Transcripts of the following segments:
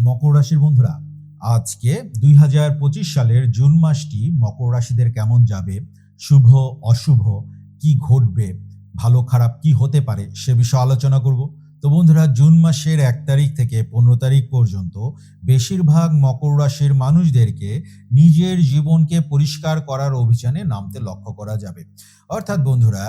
মকর রাশির বন্ধুরা, আজকে দুই হাজার পঁচিশ সালের জুন মাসটি মকর রাশিদের কেমন যাবে, শুভ, অশুভ, কি ঘটবে, ভালো খারাপ কি হতে পারে সে বিষয়ে আলোচনা করব। তো বন্ধুরা, জুন মাসের এক তারিখ থেকে পনেরো তারিখ পর্যন্ত বেশিরভাগ মকর রাশির মানুষদেরকে নিজের জীবনকে পরিষ্কার করার অভিযানে নামতে লক্ষ্য করা যাবে। অর্থাৎ বন্ধুরা,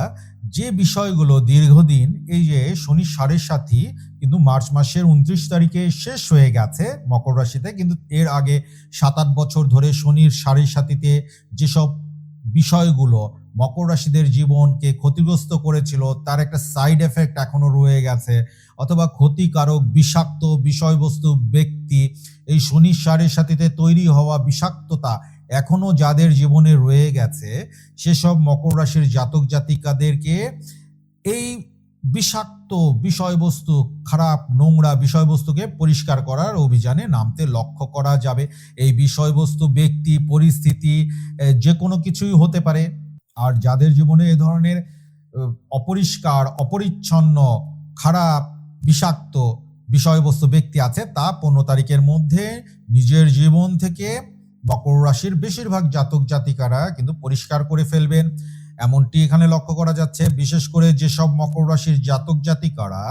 যে বিষয়গুলো দীর্ঘদিন, এই যে শনি সাড়ে সাথী কিন্তু মার্চ মাসের উনত্রিশ তারিখে শেষ হয়ে গেছে মকর রাশিতে, কিন্তু এর আগে সাত আট বছর ধরে শনির সাড়ে সাথীতে যেসব বিষয়গুলো মকর রাশিদের জীবনকে ক্ষতিগ্রস্ত করেছিল, তার একটা সাইড এফেক্ট এখনও রয়ে গেছে, অথবা ক্ষতিকারক, বিষাক্ত বিষয়বস্তু, ব্যক্তি, এই শনি সাড়ে সাথীতে তৈরি হওয়া বিষাক্ততা এখনও যাদের জীবনে রয়ে গেছে, সেসব মকর রাশির জাতক জাতিকাদেরকে এই বিষাক্ত বিষয়বস্তু, খারাপ, নোংরা বিষয়বস্তুকে পরিষ্কার করার অভিযানে নামতে লক্ষ্য করা যাবে। এই বিষয়বস্তু, ব্যক্তি, পরিস্থিতি যে কোনো কিছুই হতে পারে। আর যাদের জীবনে এ ধরনের অপরিষ্কার, অপরিচ্ছন্ন, খারাপ, বিষাক্ত বিষয়বস্তু ব্যক্তি আছে, তা পনেরো তারিখের মধ্যে নিজের জীবন থেকে মকর রাশির বেশিরভাগ জাতক জাতিকারা কিন্তু পরিষ্কার করে ফেলবেন। এমনটি এখানে লক্ষ্য করা যাচ্ছে, বিশেষ করে যেসব মকর রাশির জাতক জাতিকারা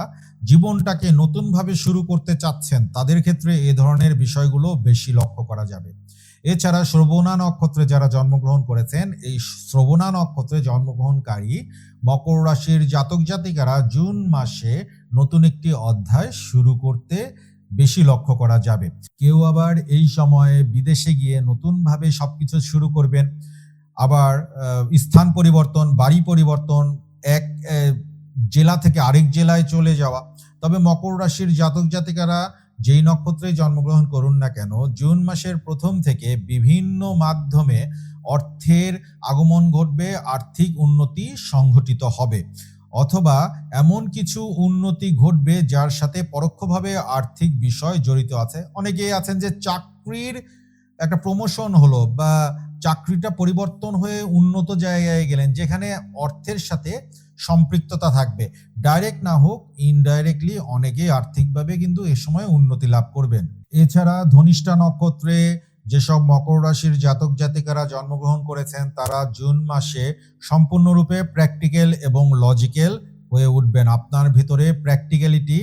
জীবনটাকে নতুনভাবে শুরু করতে চাচ্ছেন, তাদের ক্ষেত্রে এ ধরনের বিষয়গুলো বেশি লক্ষ্য করা যাবে। এছাড়া শ্রবণা নক্ষত্রে যারা জন্মগ্রহণ করেছেন, এই শ্রবণা নক্ষত্রে জন্মগ্রহণকারী মকর রাশির জাতক জাতিকারা জুন মাসে নতুন একটি অধ্যায় শুরু করতে বেশি লক্ষ্য করা যাবে। কেউ আবার এই সময়ে বিদেশে গিয়ে নতুনভাবে সবকিছু শুরু করবেন। আবার স্থান পরিবর্তন, বাড়ি পরিবর্তন, এক জেলা থেকে আরেক জেলায় চলে যাওয়া। তবে মকর রাশির জাতক জাতিকারা যেই নক্ষত্রে জন্মগ্রহণ করুন না কেন, জুন মাসের প্রথম থেকে বিভিন্ন মাধ্যমে অর্থের আগমন ঘটবে, আর্থিক উন্নতি সংঘটিত হবে। অথবা এমন কিছু উন্নতি ঘটবে যার সাথে পরোক্ষভাবে আর্থিক বিষয় জড়িত আছে। অনেকেই আছেন যে চাকরির একটা প্রমোশন হলো বা চাকরিটা পরিবর্তন হয়ে উন্নত জায়গায় গেলেন, যেখানে অর্থের সাথে সম্পৃক্ততা থাকবে। ডাইরেক্ট না হোক ইনডাইরেক্টলি অনেকেই আর্থিকভাবে কিন্তু এ সময় উন্নতি লাভ করবেন। এছাড়া ধনিষ্ঠা নক্ষত্রে যেসব মকর রাশির জাতক জাতিকারা জন্মগ্রহণ করেছেন, তারা জুন মাসে সম্পূর্ণরূপে প্র্যাকটিক্যাল এবং লজিক্যাল হয়ে উঠবেন। আপনার ভিতরে প্র্যাকটিক্যালিটি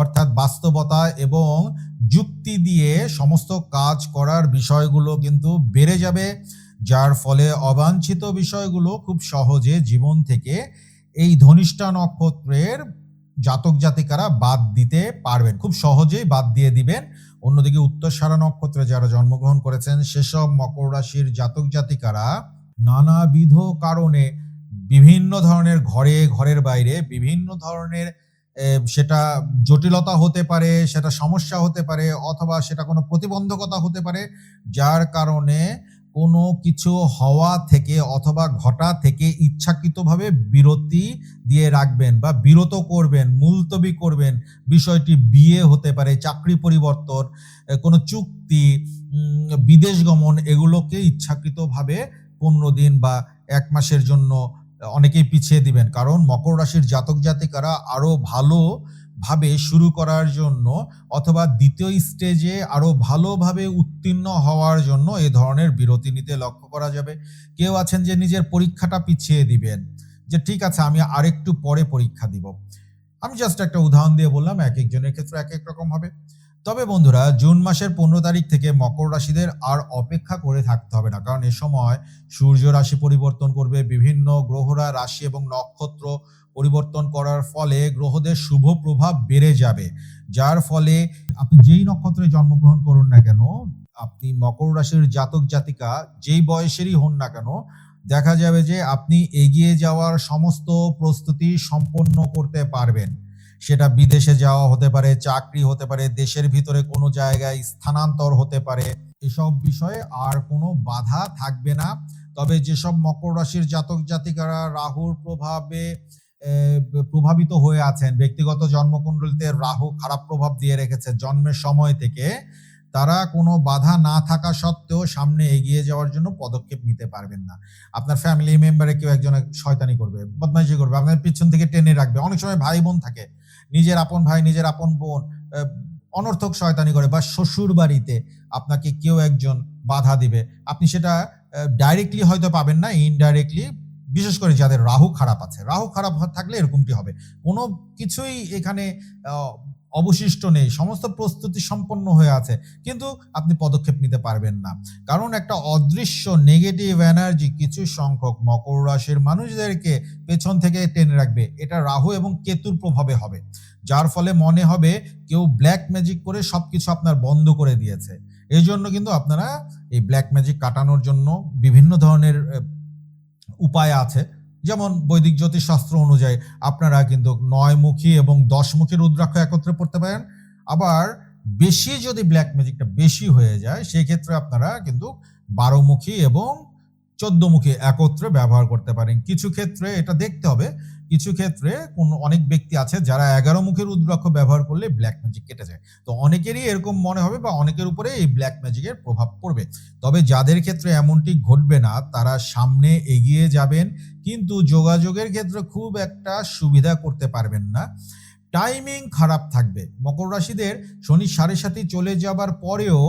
অর্থাৎ বাস্তবতা এবং যুক্তি দিয়ে সমস্ত কাজ করার বিষয়গুলো কিন্তু বেড়ে যাবে, যার ফলে অবাঞ্ছিত বিষয়গুলো খুব সহজে জীবন থেকে এই ধনিষ্ঠা নক্ষত্রের জাতক জাতিকারা বাদ দিতে পারবেন। খুব সহজেই বাদ দিয়ে দিবেন। অন্যদিকে উত্তরসারা নক্ষত্রে যারা জন্মগ্রহণ করেছেন, সেসব মকর রাশির জাতক জাতিকারা নানাবিধ কারণে বিভিন্ন ধরনের ঘরে, ঘরের বাইরে বিভিন্ন ধরনের সেটা জটিলতা হতে পারে, সেটা সমস্যা হতে পারে, অথবা সেটা কোনো প্রতিবন্ধকতা হতে পারে, যার কারণে কোনো কিছু হওয়া থেকে অথবা ঘটা থেকে ইচ্ছাকৃতভাবে বিরতি দিয়ে রাখবেন বা বিরত করবেন, মুলতবি করবেন, বিষয়টি বিয়ে হতে পারে, চাকরি পরিবর্তন কোনো চুক্তি বিদেশ গমন এগুলোকে ইচ্ছাকৃতভাবে পনেরো দিন বা এক মাসের জন্য অনেকেই পিছিয়ে দিবেন। কারণ মকর রাশির জাতক জাতিকারা আরও ভালো ভাবে শুরু করার জন্য অথবা দ্বিতীয় স্টেজে আরও ভালোভাবে উত্তীর্ণ হওয়ার জন্য এ ধরনের বিরতি নিতে লক্ষ্য করা যাবে। কেউ আছেন যে নিজের পরীক্ষাটা পিছিয়ে দিবেন, যে ঠিক আছে, আমি আরেকটু পরে পরীক্ষা দিব। আমি জাস্ট একটা উদাহরণ দিয়ে বললাম, এক একজনের ক্ষেত্রে এক এক রকম হবে। তবে বন্ধুরা, জুন মাসের পনেরো তারিখ থেকে মকর রাশিদের আর অপেক্ষা করে থাকতে হবে না, কারণ এ সময় সূর্য রাশি পরিবর্তন করবে, বিভিন্ন গ্রহরা, রাশি এবং নক্ষত্র পরিবর্তন করার ফলে গ্রহদের শুভ প্রভাব বেড়ে যাবে। যার ফলে আপনি যেই নক্ষত্রে জন্মগ্রহণ করুন না কেন, আপনি মকর রাশির জাতক জাতিকা যেই বয়সেরই হন না কেন, দেখা যাবে যে আপনি এগিয়ে যাওয়ার সমস্ত প্রস্তুতি সম্পন্ন করতে পারবেন। সেটা বিদেশে যাওয়া হতে পারে, চাকরি হতে পারে, দেশের ভিতরে কোনো জায়গায় স্থানান্তর হতে পারে। এসব বিষয়ে আর কোনো বাধা থাকবে না। তবে যেসব মকর রাশির জাতক জাতিকারা রাহুর প্রভাবে প্রভাবিত হয়ে আছেন। ব্যক্তিগত জন্মকুণ্ডলিতে রাহু খারাপ প্রভাব দিয়ে রেখেছে জন্মের সময় থেকে তারা কোনো বাধা না থাকা সত্ত্বেও সামনে এগিয়ে যাওয়ার জন্য পদক্ষেপ নিতে পারবেন না। আপনার ফ্যামিলি মেম্বারে কেউ একজন শয়তানি করবে, বদমাইশি করবে, আপনার পিছন থেকে টেনে রাখবে। অনেক সময় ভাই বোন থাকে, নিজের আপন ভাই, নিজের আপন বোন অনর্থক শয়তানি করে বা শ্বশুর বাড়িতে আপনাকে কেউ একজন বাধা দিবে। আপনি সেটা ডাইরেক্টলি হয়তো পাবেন না ইনডাইরেক্টলি বিশেষ করে যাদের রাহু খারাপ আছে, রাহু খারাপ থাকলে এরকমটি হবে। কোনো কিছুই এখানে অবশিষ্ট নেই, সমস্ত প্রস্তুতি সম্পন্ন হয়ে আছে, কিন্তু আপনি পদক্ষেপ নিতে পারবেন না। কারণ একটা অদৃশ্য নেগেটিভ এনার্জি কিছু সংখ্যক মকর রাশির মানুষদেরকে পেছন থেকে টেনে রাখবে। এটা রাহু এবং কেতুর প্রভাবে হবে। যার ফলে মনে হবে কেউ ব্ল্যাক ম্যাজিক করে সব কিছু আপনার বন্ধ করে দিয়েছে। এই জন্য কিন্তু আপনারা এই ব্ল্যাক ম্যাজিক কাটানোর জন্য বিভিন্ন ধরনের উপায় আছে। যেমন বৈদিক জ্যোতিষশাস্ত্র অনুযায়ী আপনারা কিন্তু নয়মুখী এবং দশমুখী রুদ্রাক্ষ একত্রে পড়তে পারেন। আবার বেশি যদি ব্ল্যাক ম্যাজিকটা বেশি হয়ে যায়, সেক্ষেত্রে আপনারা কিন্তু বারোমুখী এবং চোদ্দমুখী একত্রে ব্যবহার করতে পারেন। কিছু ক্ষেত্রে এটা দেখতে হবে কিছু ক্ষেত্রে কোন অনেক ব্যক্তি আছে যারা এগারো মুখের রুদ্রাক্ষ ব্যবহার করলে ব্ল্যাক ম্যাজিক কেটে যায়। তো অনেকেরই এরকম মনে হবে বা অনেকের উপরে এই ব্ল্যাক ম্যাজিকের প্রভাব পড়বে। তবে যাদের ক্ষেত্রে এমনটি ঘটবে না, তারা সামনে এগিয়ে যাবেন, কিন্তু যোগাযোগের ক্ষেত্রে খুব একটা সুবিধা করতে পারবেন না। টাইমিং খারাপ থাকবে। মকর রাশিদের শনি সাড়ে সাথে চলে যাবার পরেও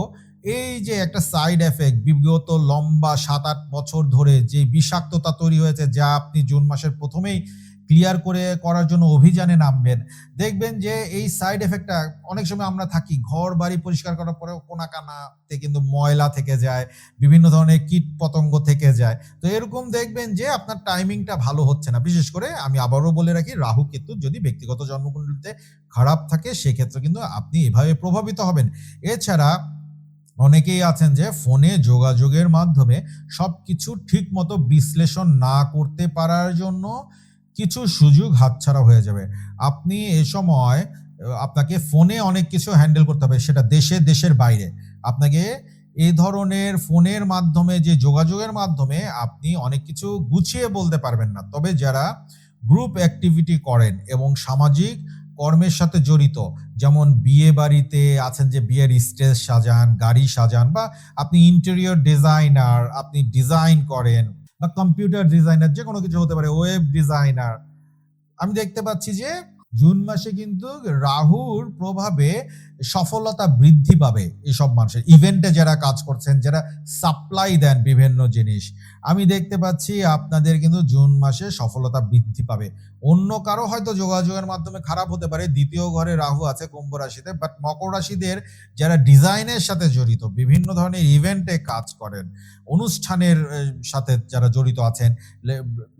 এই যে একটা সাইড এফেক্ট বিগত লম্বা সাত আট বছর ধরে যে বিষাক্ততা তৈরি হয়েছে, যা আপনি জুন মাসের প্রথমেই ক্লিয়ার করে করার জন্য অভিযানে নামবেন। দেখবেন যে এই সাইড এফেক্টটা অনেক সময় আমরা থাকি, ঘর বাড়ি পরিষ্কার করার পরেও কোনা কানাতে ময়লা থেকে যায়, বিভিন্ন ধরনের কীট পতঙ্গ থেকে যায়। তো এরকম দেখবেন যে আপনার টাইমিংটা ভালো হচ্ছে না। বিশেষ করে আমি আবারও বলে রাখি, রাহু কেতু যদি ব্যক্তিগত জন্মকুণ্ডলিতে খারাপ থাকে, সেক্ষেত্রে কিন্তু আপনি এভাবে প্রভাবিত হবেন। এছাড়া অনেকেই আছেন যে ফোনে যোগাযোগের মাধ্যমে সবকিছু ঠিক মতো বিশ্লেষণ না করতে পারার জন্য কিছু সুযোগ হাতছাড়া হয়ে যাবে। আপনি এ সময় আপনাকে ফোনে অনেক কিছু হ্যান্ডেল করতে হবে, সেটা দেশে, দেশের বাইরে। আপনাকে এই ধরনের ফোনের মাধ্যমে, যে যোগাযোগের মাধ্যমে আপনি অনেক কিছু গুছিয়ে বলতে পারবেন না। তবে যারা গ্রুপ অ্যাক্টিভিটি করেন এবং সামাজিক কর্মের সাথে জড়িত, যেমন বিয়ে বাড়িতে আছেন যে বিয়ের স্টেজ সাজান, গাড়ি সাজান বা আপনি ইন্টেরিয়র ডিজাইনার আপনি ডিজাইন করেন বা কম্পিউটার ডিজাইনার যে কোনো কিছু হতে পারে ওয়েব ডিজাইনার আমি দেখতে পাচ্ছি যে জুন মাসে কিন্তু রাহুর প্রভাবে সফলতা বৃদ্ধি পাবে এসব মানুষের। ইভেন্টে যারা কাজ করছেন, যারা সাপ্লাই দেন বিভিন্ন জিনিস, আমি দেখতে পাচ্ছি আপনাদের কিন্তু জুন মাসে সফলতা বৃদ্ধি পাবে। অন্য কারও হয়তো যোগাযোগের মাধ্যমে খারাপ হতে পারে। দ্বিতীয় ঘরে রাহু আছে কুম্ভ রাশিতে বাট মকর রাশিদের যারা ডিজাইনের সাথে জড়িত, বিভিন্ন ধরনের ইভেন্টে কাজ করেন, অনুষ্ঠানের সাথে যারা জড়িত আছেন,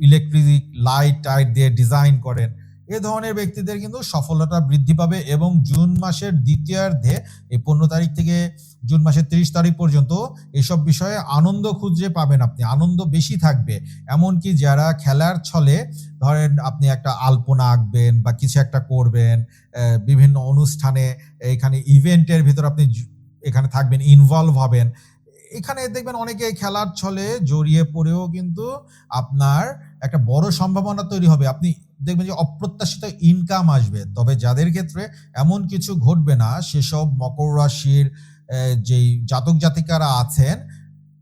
ইলেকট্রিক লাইট টাইট দিয়ে ডিজাইন করেন এ ধরনের ব্যক্তিদের কিন্তু সফলতা বৃদ্ধি পাবে এবং জুন মাসের দ্বিতীয়ার্ধে, এই পনেরো তারিখ থেকে জুন মাসের তিরিশ তারিখ পর্যন্ত এসব বিষয়ে আনন্দ খুঁজে পাবেন আপনি, আনন্দ বেশি থাকবে। এমনকি যারা খেলার ছলে ধরেন আপনি একটা আলপনা আঁকবেন বা কিছু একটা করবেন বিভিন্ন অনুষ্ঠানে এখানে ইভেন্টের ভিতর আপনি এখানে থাকবেন ইনভলভ হবেন। এখানে দেখবেন অনেকে খেলার ছলে জড়িয়ে পড়েও কিন্তু আপনার একটা বড় সম্ভাবনা তৈরি হবে। আপনি দেখবেন যে অপ্রত্যাশিত ইনকাম আসবে। তবে যাদের ক্ষেত্রে এমন কিছু ঘটবে না, সেসব মকর রাশির যেই জাতক জাতিকারা আছেন,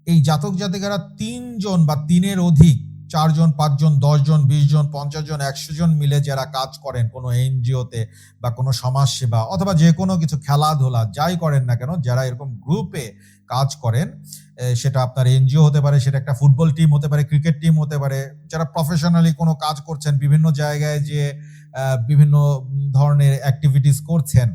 এই জাতক জাতিকারা তিনজন বা তিনের অধিক চারজন, পাঁচজন, দশজন বিশ জন পঞ্চাশ জন একশো জন মিলে যারা কাজ করেন কোনো এনজিওতে বা কোনো সমাজসেবা অথবা যে কোনো কিছু খেলাধুলা, যাই করেন না কেন, যারা এরকম গ্রুপে কাজ করেন সেটা আপনার এনজিও হতে পারে, সেটা একটা ফুটবল টিম হতে পারে ক্রিকেট টিম হতে পারে, যারা প্রফেশনালি কোনো কাজ করছেন, বিভিন্ন জায়গায় যে বিভিন্ন ধরনের অ্যাক্টিভিটিস করছেন,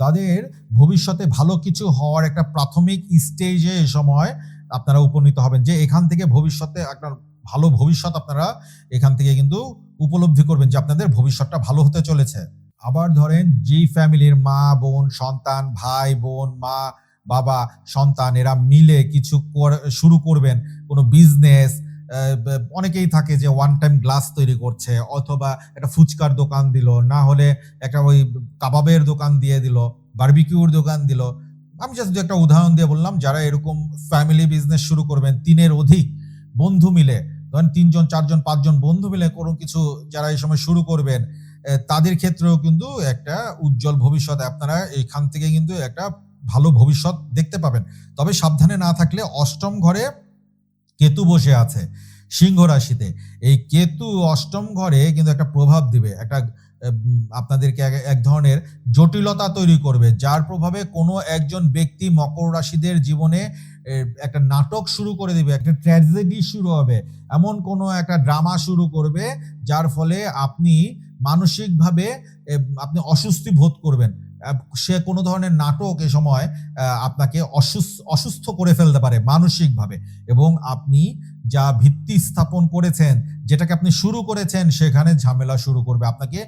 তাদের ভবিষ্যতে ভালো কিছু হওয়ার একটা প্রাথমিক স্টেজে এ সময় আপনারা উপনীত হবেন যে এখান থেকে ভবিষ্যতে একটা ভালো ভবিষ্যৎ আপনারা এখান থেকে কিন্তু উপলব্ধি করবেন যে আপনাদের ভবিষ্যৎটা ভালো হতে চলেছে। আবার ধরেন যেই ফ্যামিলির মা, বোন, সন্তান, ভাই, বোন, মা, বাবা, সন্তান, এরা মিলে কিছু শুরু করবেন। কোনো বিজনেস অনেকেই থাকে যে ওয়ান টাইম গ্লাস তৈরি করছে, অথবা একটা ফুচকার দোকান দিল, না হলে একটা ওই কাবাবের দোকান দিয়ে দিল বারবিকিউর দোকান দিল। আমি জাস্ট একটা উদাহরণ দিয়ে বললাম, যারা এরকম ফ্যামিলি বিজনেস শুরু করবেন, তিনের অধিক বন্ধু মিলে ধরেন তিনজন, চারজন, পাঁচজন বন্ধু মিলে কোনো কিছু যারা এই সময় শুরু করবেন তাদের ক্ষেত্রেও কিন্তু একটা উজ্জ্বল ভবিষ্যৎ আপনারা এখান থেকে কিন্তু একটা ভালো ভবিষ্যৎ দেখতে পাবেন। তবে সাবধানে না থাকলে অষ্টম ঘরে কেতু বসে আছে, সিংহ রাশিতে। এই কেতু অষ্টম ঘরে কিন্তু একটা প্রভাব দিবে, একটা আপনাদেরকে এক- ধরনের জটিলতা তৈরি করবে, যার প্রভাবে কোনো একজন ব্যক্তি মকর রাশিদের জীবনে একটা নাটক শুরু করে দিবে, একটা ট্র্যাজেডি শুরু হবে, এমন কোনো একটা ড্রামা শুরু করবে, যার ফলে আপনি মানসিকভাবে আপনি অস্বস্তি বোধ করবেন। সে কোনো ধরনের নাটক এ সময় আপনাকে অসুস্থ করে ফেলতে পারে মানসিকভাবে। এবং আপনি যা ভিত্তি স্থাপন করেছেন, যেটাকে আপনি শুরু করেছেন, সেখানে ঝামেলা শুরু করবে। আপনাকে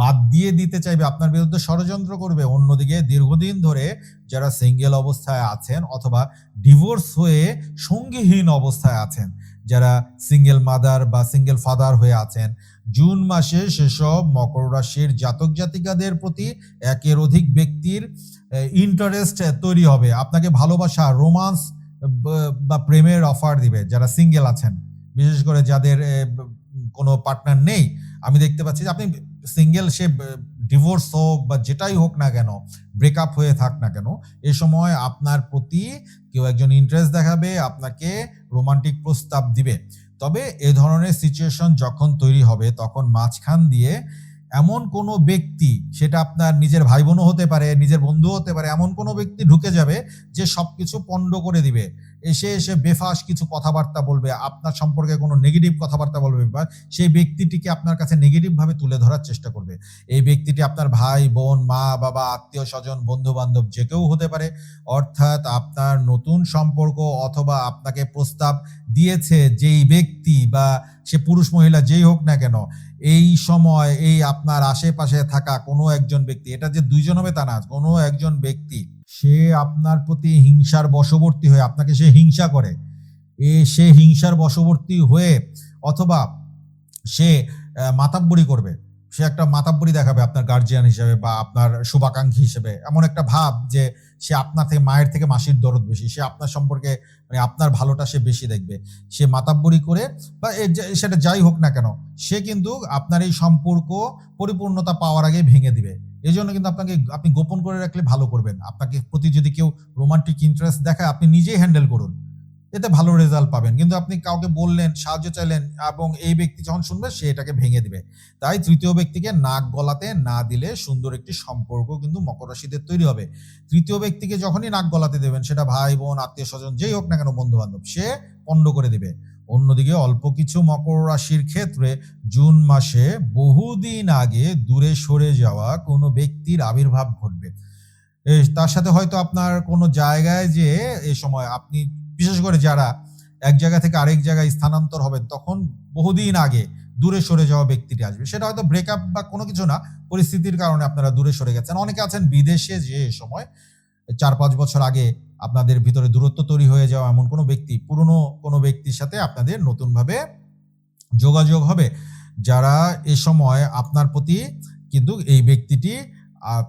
বাদ দিয়ে দিতে চাইবে, আপনার বিরুদ্ধে ষড়যন্ত্র করবে। অন্যদিকে দীর্ঘদিন ধরে যারা সিঙ্গেল অবস্থায় আছেন অথবা ডিভোর্স হয়ে সঙ্গীহীন অবস্থায় আছেন, যারা সিঙ্গেল মাদার বা সিঙ্গেল ফাদার হয়ে আছেন জুন মাসে সেসব মকর রাশির জাতক জাতিকাদের প্রতি একের অধিক ব্যক্তির ইন্টারেস্ট তৈরি হবে। আপনাকে ভালোবাসা রোমান্স বা প্রেমের অফার দিবে যারা সিঙ্গেল আছেন। বিশেষ করে যাদের কোনো পার্টনার নেই। আমি দেখতে পাচ্ছি যে আপনি সিঙ্গেল সে ডিভোর্স হোক বা যেটাই হোক না কেন ব্রেকআপ হয়ে থাক না কেন, এ সময় আপনার প্রতি কেউ একজন ইন্টারেস্ট দেখাবে, আপনাকে রোমান্টিক প্রস্তাব দিবে। তবে এ ধরনের সিচুয়েশন যখন তৈরি হবে তখন মাঝখান দিয়ে এমন কোনো ব্যক্তি, সেটা আপনার নিজের ভাই বোনও হতে পারে, নিজের বন্ধু হতে পারে, এমন কোনো ব্যক্তি ঢুকে যাবে যে সবকিছু পণ্ড করে দিবে। এসে এসে বেফাস কিছু কথাবার্তা বলবে, আপনার সম্পর্কে কোনো নেগেটিভ কথাবার্তা বলবে বা সেই ব্যক্তিটিকে আপনার কাছে নেগেটিভ ভাবে তুলে ধরার চেষ্টা করবে। এই ব্যক্তিটি আপনার ভাই, বোন, মা, বাবা, আত্মীয় স্বজন বন্ধু বান্ধব যে কেউ হতে পারে। অর্থাৎ আপনার নতুন সম্পর্ক অথবা আপনাকে প্রস্তাব দিয়েছে যেই ব্যক্তি বা সে পুরুষ মহিলা যেই হোক না কেন, এই সময়, এই আপনার আশেপাশে থাকা কোনো একজন ব্যক্তি, এটা যে দুইজন হবে তা না, কোনো একজন ব্যক্তি, সে আপনার প্রতি হিংসার বশবর্তী হয়ে, আপনাকে সে হিংসা করে। এ সে হিংসার বশবর্তী হয়ে অথবা সে মাতাব্বরি করবে। সে একটা মাতাব্বরি দেখাবে আপনার গার্জিয়ান হিসেবে বা আপনার শুভাকাঙ্ক্ষী হিসেবে। এমন একটা ভাব যে সে আপনার থেকে, মায়ের থেকে মাসির দরদ বেশি, সে আপনার সম্পর্কে মানে আপনার ভালোটা সে বেশি দেখবে। সে মাতাব্বরি করে বা সেটা যাই হোক না কেন, সে কিন্তু আপনার এই সম্পর্ক পরিপূর্ণতা পাওয়ার আগে ভেঙে দিবে। এই জন্য কিন্তু আপনাকে, আপনি গোপন করে রাখলে ভালো করবেন। আপনাকে প্রতি যদি কেউ রোমান্টিক ইন্টারেস্ট দেখায়, আপনি নিজেই হ্যান্ডেল করুন। এতে ভালো রেজাল্ট পাবেন। কিন্তু আপনি কাউকে বললেন, সাহায্য চাইলেন এবং এই ব্যক্তি যখন শুনবে, সে এটাকে ভেঙে দিবে। তাই তৃতীয় ব্যক্তিকে নাক গলাতে না দিলে সুন্দর একটি সম্পর্ক কিন্তু মকর রাশিদের তৈরি হবে। তৃতীয় ব্যক্তিকে যখনই নাক গলাতে দেবেন, সেটা ভাই, বোন, আত্মীয় স্বজন, যেই হোক না কেন বন্ধু বান্ধব সে পণ্ড করে দিবে। অন্যদিকে অল্প কিছু মকর রাশির ক্ষেত্রে জুন মাসে বহুদিন আগে দূরে সরে যাওয়া কোনো ব্যক্তির আবির্ভাব ঘটবে। তার সাথে হয়তো আপনার কোনো জায়গায় যে এ সময় আপনি বিশেষ করে যারা এক জায়গা থেকে আরেক জায়গায় স্থানান্তর হবেন, তখন বহুদিন আগে দূরে সরে যাওয়া ব্যক্তিটি আসবে। সেটা হয়তো ব্রেকআপ বা কোনো কিছু না, পরিস্থিতির কারণে আপনারা দূরে সরে গেছেন। অনেকে আছেন বিদেশে যে সময় চার পাঁচ বছর আগে আপনাদের ভিতরে দূরত্ব তৈরি হয়ে যাওয়া এমন কোনো ব্যক্তি, পুরনো কোনো ব্যক্তির সাথে আপনাদের নতুনভাবে যোগাযোগ হবে। যারা এ সময় আপনার প্রতি কিন্তু এই ব্যক্তিটি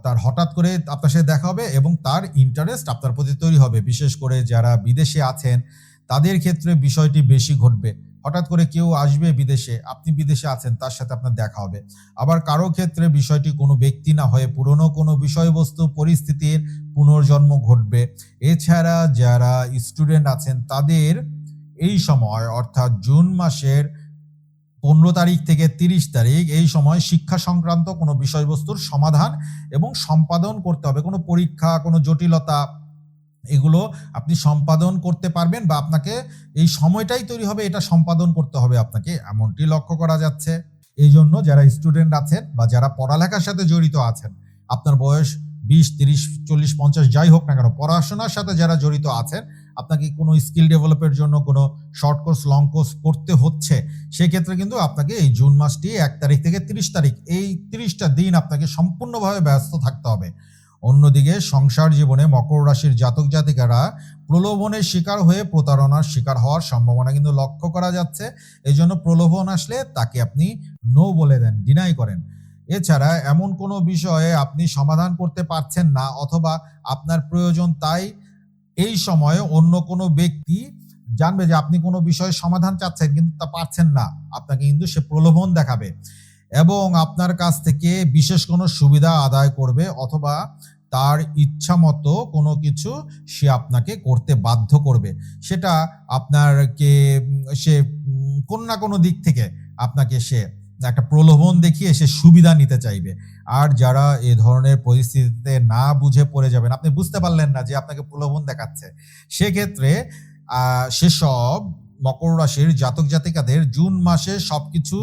তার হঠাৎ করে আপনার সাথে দেখা হবে এবং তার ইন্টারেস্ট আপনার প্রতি তৈরি হবে। বিশেষ করে যারা বিদেশে আছেন, তাদের ক্ষেত্রে বিষয়টি বেশি ঘটবে। হঠাৎ করে কেউ আসবে বিদেশে, আপনি বিদেশে আছেন, তার সাথে আপনার দেখা হবে। আবার কারও ক্ষেত্রে বিষয়টি কোনো ব্যক্তি না হয়ে পুরনো কোনো বিষয়বস্তু, পরিস্থিতির পুনর্জন্ম ঘটবে। এছাড়া যারা স্টুডেন্ট আছেন, তাদের এই সময়, অর্থাৎ জুন মাসের পনেরো তারিখ থেকে তিরিশ তারিখ এই সময় শিক্ষা সংক্রান্ত কোনো বিষয়বস্তুর সমাধান এবং সম্পাদন করতে হবে। কোনো পরীক্ষা, কোনো জটিলতা, এগুলো আপনি সম্পাদন করতে পারবেন বা আপনাকে এই সময়টাই তৈরি হবে, এটা সম্পাদন করতে হবে আপনাকে। এমনটি লক্ষ্য করা যাচ্ছে। এই জন্য যারা স্টুডেন্ট আছেন বা যারা পড়ালেখার সাথে জড়িত আছেন, আপনার বয়স বিশ, তিরিশ, চল্লিশ, পঞ্চাশ, যাই হোক না কেন, পড়াশোনার সাথে যারা জড়িত আছেন আপনাকে কোনো স্কিল ডেভেলপের জন্য কোনো শর্ট কোর্স, লং কোর্স করতে হচ্ছে, সেক্ষেত্রে কিন্তু আপনাকে এই জুন মাসটি এক তারিখ থেকে তিরিশ তারিখ, এই তিরিশটা দিন আপনাকে সম্পূর্ণভাবে ব্যস্ত থাকতে হবে। অন্যদিকে সংসার জীবনে মকর রাশির জাতক জাতিকারা প্রলোভনের শিকার হয়ে প্রতারণার শিকার হওয়ার সম্ভাবনা কিন্তু লক্ষ্য করা যাচ্ছে এই জন্য প্রলোভন আসলে তাকে আপনি নো বলে দেন ডিনাই করেন। এছাড়া এমন কোনো বিষয়ে আপনি সমাধান করতে পারছেন না, অথবা আপনার প্রয়োজন তাই এই সময়ে অন্য কোনো ব্যক্তি জানবে যে আপনি কোনো বিষয়ে সমাধান চাচ্ছেন, কিন্তু তা পারছেন না। আপনাকে কিন্তু সে প্রলোভন দেখাবে এবং আপনার কাছ থেকে বিশেষ কোনো সুবিধা আদায় করবে অথবা তার ইচ্ছা মতো কোনো কিছু সে আপনাকে করতে বাধ্য করবে। সেটা আপনারকে, সে কোনো না কোনো দিক থেকে আপনাকে সে একটা প্রলোভন দেখিয়ে সে সুবিধা নিতে চাইবে। আর যারা এ ধরনের পরিস্থিতিতে না বুঝে পড়ে যাবেন আপনি বুঝতে পারলেন না যে আপনাকে প্রলোভন দেখাচ্ছে। সেক্ষেত্রে সেসব মকর রাশির জাতক জাতিকাদের জুন মাসে সবকিছু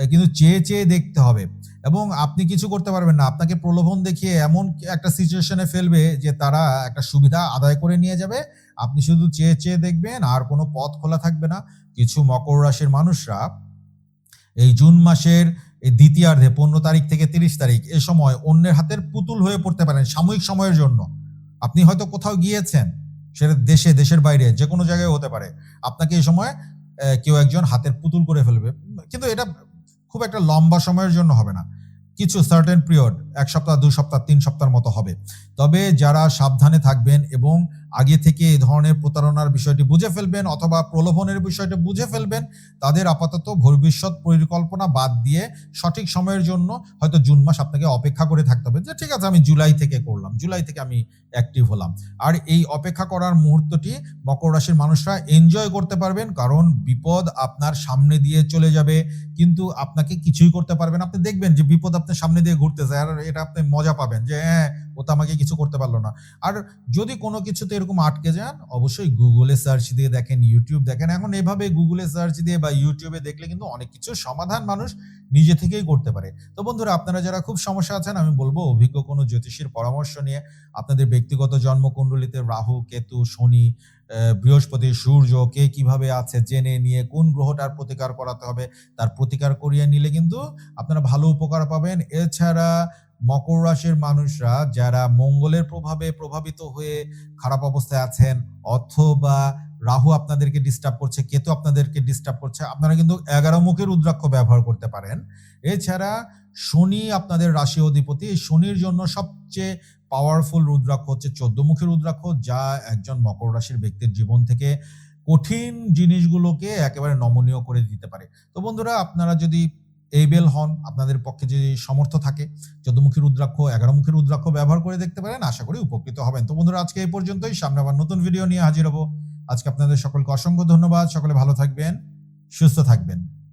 আহ, কিন্তু চেয়ে চেয়ে দেখতে হবে। এবং আপনি কিছু করতে পারবেন না। আপনাকে প্রলোভন দেখিয়ে এমন একটা সিচুয়েশনে ফেলবে যে তারা একটা সুবিধা আদায় করে নিয়ে যাবে। আপনি শুধু চেয়ে চেয়ে দেখবেন আর কোনো পথ খোলা থাকবে না। কিছু মকর রাশির মানুষরা এই জুন মাসের দ্বিতীয়ার্ধে, পনেরো তারিখ থেকে তিরিশ তারিখ, এ সময় অন্যের হাতের পুতুল হয়ে পড়তে পারেন সাময়িক সময়ের জন্য। আপনি হয়তো কোথাও গিয়েছেন সেটা দেশে, দেশের বাইরে, যে কোনো জায়গায় হতে পারে। আপনাকে এই সময় কেউ একজন হাতের পুতুল করে ফেলবে। কিন্তু এটা খুব একটা লম্বা সময়ের জন্য হবে না। কিছু সার্টেন পিরিয়ড এক সপ্তাহ, দু সপ্তাহ, তিন সপ্তাহের মতো হবে। তবে যারা সাবধানে থাকবেন এবং আগে থেকে এই ধরনের প্রতারণার বিষয়টি বুঝে ফেলবেন অথবা প্রলোভনের বিষয়টি বুঝে ফেলবেন, তাদের আপাতত ভবিষ্যৎ পরিকল্পনা বাদ দিয়ে সঠিক সময়ের জন্য হয়তো জুন মাস আপনাকে অপেক্ষা করে থাকতে হবে যে, ঠিক আছে, আমি জুলাই থেকে করলাম, জুলাই থেকে আমি অ্যাক্টিভ হলাম। আর এই অপেক্ষা করার মুহূর্তটি মকর রাশির মানুষরা এনজয় করতে পারবেন, কারণ বিপদ আপনার সামনে দিয়ে চলে যাবে, কিন্তু আপনাকে কিছুই করতে পারবেন আপনি দেখবেন যে বিপদ আপনার সামনে দিয়ে ঘুরতেছে, আর এটা আপনি মজা পাবেন যে হ্যাঁ ও তো আমাকে কিছু করতে পারল না। আর যদি কোনো কিছুতে এরকম আটকে যান, অবশ্যই গুগলে সার্চ দিয়ে দেখেন ইউটিউব দেখেন। এখন এভাবে গুগলে সার্চ দিয়ে বা ইউটিউবে দেখলে কিন্তু অনেক কিছু সমাধান মানুষ নিজে থেকেই করতে পারে। তো বন্ধুরা, আপনারা যারা খুব সমস্যা আছেন, আমি বলব অভিজ্ঞ কোনো জ্যোতিষীর পরামর্শ নিয়ে আপনাদের ব্যক্তিগত জন্মকুণ্ডলিতে রাহু, কেতু, শনি বৃহস্পতি, সূর্য, কে কীভাবে আছে, জেনে নিয়ে কোন গ্রহটার প্রতিকার করাতে হবে, তার প্রতিকার করিয়ে নিলে কিন্তু আপনারা ভালো উপকার পাবেন। এছাড়া মকর রাশির মানুষরা যারা মঙ্গলের প্রভাবে প্রভাবিত হয়ে খারাপ অবস্থায় আছেন, অথবা রাহু আপনাদেরকে ডিস্টার্ব করছে, কেতু আপনাদেরকে ডিস্টার্ব করছে, আপনারা কিন্তু এগারো মুখের রুদ্রাক্ষ ব্যবহার করতে পারেন। এছাড়া শনি আপনাদের রাশি অধিপতি, শনির জন্য সবচেয়ে পাওয়ারফুল রুদ্রাক্ষ হচ্ছে চোদ্দ মুখী রুদ্রাক্ষ, যা একজন মকর রাশির ব্যক্তির জীবন থেকে কঠিন জিনিসগুলোকে একেবারে নমনীয় করে দিতে পারে। তো বন্ধুরা, আপনারা যদি এইবেল হন, আপনাদের পক্ষে যে সমর্থ থাকে চোদ্দমুখী রুদ্রাক্ষ এগারো মুখী রুদ্রাক্ষ ব্যবহার করে দেখতে পারেন, আশা করি উপকৃত হবেন। তো বন্ধুরা, আজকে এই পর্যন্তই। সামনে আবার নতুন ভিডিও নিয়ে হাজির হব। আজকে আপনাদের সকলকে অসংখ্য ধন্যবাদ। সকলে ভালো থাকবেন, সুস্থ থাকবেন।